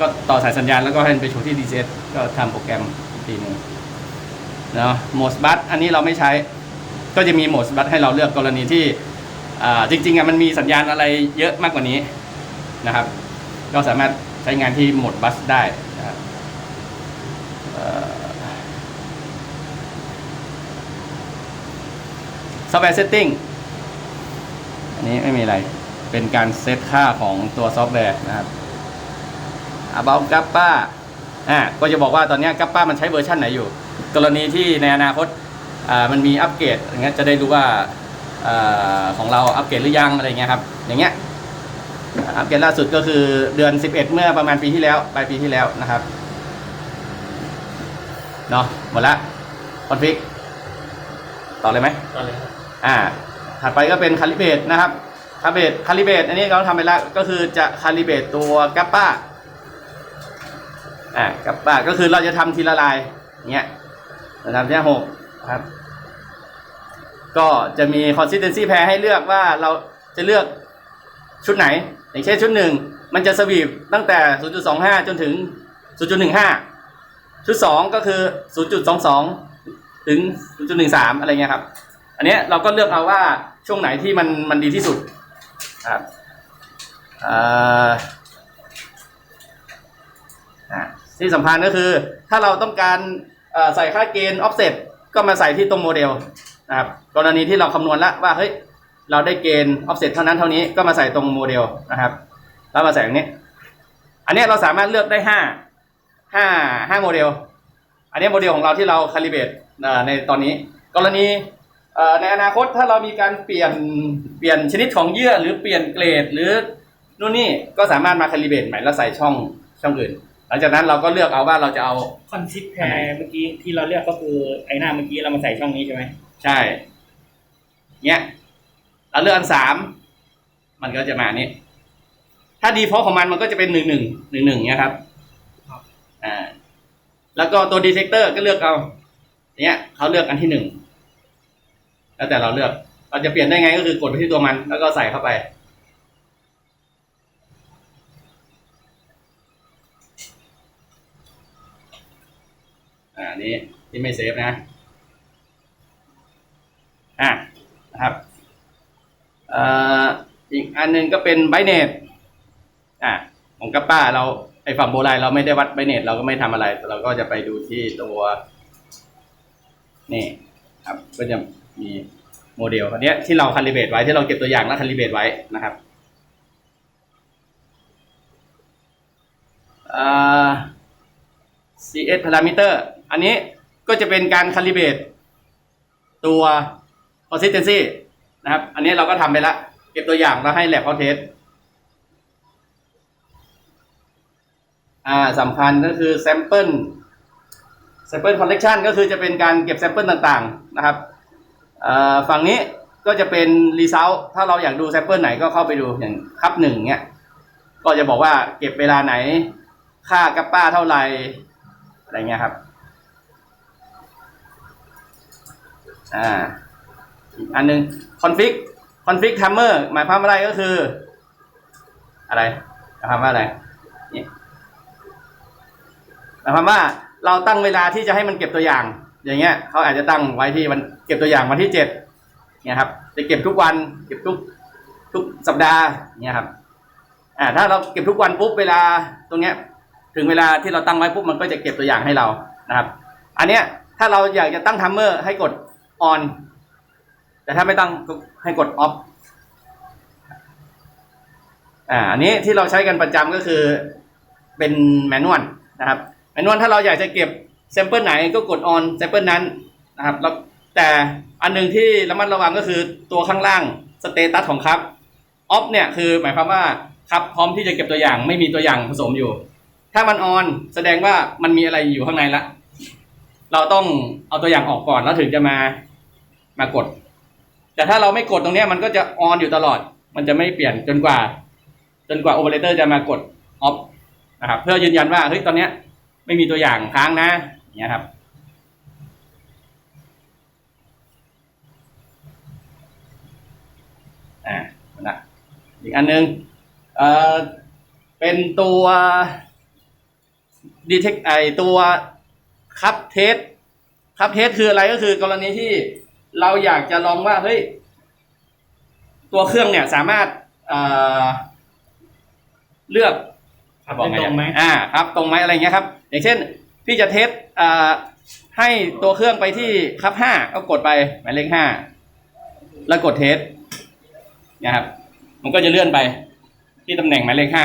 ก็ต่อสายสัญญาณแล้วก็ให้มันไปโชว์ที่ DCS ก็ทำโปรแกรมอีกทีหนึงเนาะโหมดบัสอันนี้เราไม่ใช้ ก็จะมีโหมดบัสให้เราเลือกกรณีที่อ่าจริงๆอะมันมีสัญญาณอะไรเยอะมากกว่านี้นะครับ ก็สามารถใช้งานที่โหมดบัสได้นะครับซอฟต์แวร์เซตติ้งอันนี้ไม่มีอะไร เป็นการเซตค่าของตัวซอฟต์แวร์นะครับ about g a p p a อ่าก็จะบอกว่าตอนเนี้ g a p p a มันใช้เวอร์ชันไหนอยู่ กรณีที่ในอนาคตอ่ามันมีอัปเกรดอย่างเงี้ยจะได้รู้ว่าอ่าของเราอัปเกรดหรือยังอะไรเงี้ยครับอย่างเงี้ยอัปเกรดล่าสุดก็คือเดือน 11 เมื่อประมาณปีที่แล้วปลายปีที่แล้วนะครับเนาะหมดละคอนฟิกต่อเลยไหมตอนเลยครับอ่าถัดไปก็เป็นคาลิเบตนะครับคาลิเบตคาลิเบตอันนี้เราทำไปแล้วก็คือจะคาลิเบตตัวกัปป้า อ่ากัปป้าก็คือเราจะทำทีละลายอย่างเงี้ยเราทำแค่หกครับ ก็จะมี consistency pair ให้เลือกว่าเราจะเลือกชุดไหน อย่างเช่นชุดหนึ่งมันจะสวีปตั้งแต่ 0.25 จนถึง 0.15 ชุดสองก็คือ 0.22 ถึง 0.13 อะไรเงี้ยครับ อันเนี้ยเราก็เลือกเอาว่าช่วงไหนที่มันมันดีที่สุดครับอ่าอะ ที่สำคัญก็คือ ถ้าเราต้องการใส่ค่าเกณฑ์ offset ก็มาใส่ที่ตรงโมเดลนะครับกรณีที่เราคำนวณแล้วว่าเฮ้ยเราได้เกณฑ์ offset เท่านั้นเท่านี้ก็มาใส่ตรงโมเดลนะครับ แล้วมาใส่อย่างนี้ อันนี้เราสามารถเลือกได้ห้าห้าห้าโมเดล อันนี้โมเดลของเราที่เราคาลิเบตในตอนนี้ กรณีในอนาคตถ้าเรามีการเปลี่ยนเปลี่ยนชนิดของเยื่อหรือเปลี่ยนเกรดหรือนู่นนี่ก็สามารถมาคาลิเบตใหม่แล้วใส่ช่องช่องอื่น หลังจากนั้นเราก็เลือกเอาว่าเราจะเอา คอนซิปแพรเมื่อกี้ที่เราเรียกก็คือไอ้หน้าเมื่อกี้เรามาใส่ช่องนี้ใช่ไหมใช่ เนี้ยเราเลือกอันสามมันก็จะมานี้ ถ้าดีฟอลของมันมันก็จะเป็นหนึ่งหนึ่งหนึ่งหนึ่งเนี้ยครับอ่าแล้วก็ตัวดีเทคเตอร์ก็เลือกเอาเนี้ยเขาเลือกอันที่หนึ่งแล้วแต่เราเลือก เราจะเปลี่ยนได้ไงก็คือกดไปที่ตัวมัน แล้วก็ใส่เข้าไป อ่าอันนี้ที่ไม่เซฟนะอะนะครับอ่ออีกอันหนึงก็เป็นไบเนตอะของกัปป้าเราไอฝั่งโบราณเราไม่ได้วัดไบเนตเราก็ไม่ทำอะไร เราก็จะไปดูที่ตัวนี่ครับก็จะมีโมเดลอันเนี้ยที่เราคาลิเบตไว้ที่เราเก็บตัวอย่างแล้วคาลิเบตไว้นะครับอ่า CS parameter อันนี้ก็จะเป็นการคาลิเบตตัว consistency นะครับ อันนี้เราก็ทำไปแล้ว เก็บตัวอย่างแล้วให้ lab เขาเทสอ่าสำคัญก็คือ sample sample collection ก็คือจะเป็นการเก็บ sample ต่างๆนะครับฝั่งนี้ก็จะเป็น result ถ้าเราอยากดู sample ไหนก็เข้าไปดูอย่างคับหนึ่งเนี้ยก็จะบอกว่าเก็บเวลาไหน ค่ากัปป้าเท่าไหร่อะไรเงี้ยครับ อ่าอีกอันหนึ่ง config config timer หมายความว่าอะไรก็คือ อะไรหมายความว่าอะไรนี่หมายความว่าเราตั้งเวลาที่จะให้มันเก็บตัวอย่าง อย่างเงี้ยเขาอาจจะตั้งไว้ที่มันเก็บตัวอย่างวันที่เจ็ดเนี่ยครับจะเก็บทุกวัน เก็บทุกทุกสัปดาห์เนี่ยครับอ่าถ้าเราเก็บทุกวันปุ๊บเวลาตรงเนี้ย ถึงเวลาที่เราตั้งไว้ปุ๊บมันก็จะเก็บตัวอย่างให้เรานะครับ อันเนี้ยถ้าเราอยากจะตั้งทัมเมอร์ให้กด on แต่ถ้าไม่ตั้งให้กด off อ่าอันนี้ที่เราใช้กันประจำก็คือเป็นแมนนวลนะครับแมนนวลถ้าเราอยากจะเก็บแซมเปิลไหนก็กด on แซมเปิลนั้นนะครับแล้วแต่อันหนึงที่ระมัดระวังก็คือตัวข้างล่างสเตตัสของครับ off เนี่ยคือหมายความว่าครับพร้อมที่จะเก็บตัวอย่างไม่มีตัวอย่างผสมอยู่ ถ้ามัน on แสดงว่ามันมีอะไรอยู่ข้างในละ เราต้องเอาตัวอย่างออกก่อนแล้วถึงจะมา มากด แต่ถ้าเราไม่กดตรงนี้มันก็จะออนอยู่ตลอด มันจะไม่เปลี่ยนจนกว่า จนกว่าโอเปอเรเตอร์จะมากดออฟนะครับเพื่อยืนยันว่าเฮ้ยตอนนี้ไม่มีตัวอย่างค้างนะอย่างเงี้ยครับอ่านะอีกอันหนึงเอ่อเป็นตัวดีเทคไอตัวคับเทสคับเทสคืออะไรก็คือกรณีที่ เราอยากจะลองว่าเฮ้ยตัวเครื่องเนี่ยสามารถเอ่อเลือกขับได้ตรงไหมอ่าครับ ตรงไหมอะไรเงี้ยครับ อย่างเช่น พี่จะเทสอ่าให้ตัวเครื่องไปที่ครับห้าก็กดไปหมายเลขห้าแล้วกดเทสนะครับ มันก็จะเลื่อนไปที่ตำแหน่งหมายเลขห้า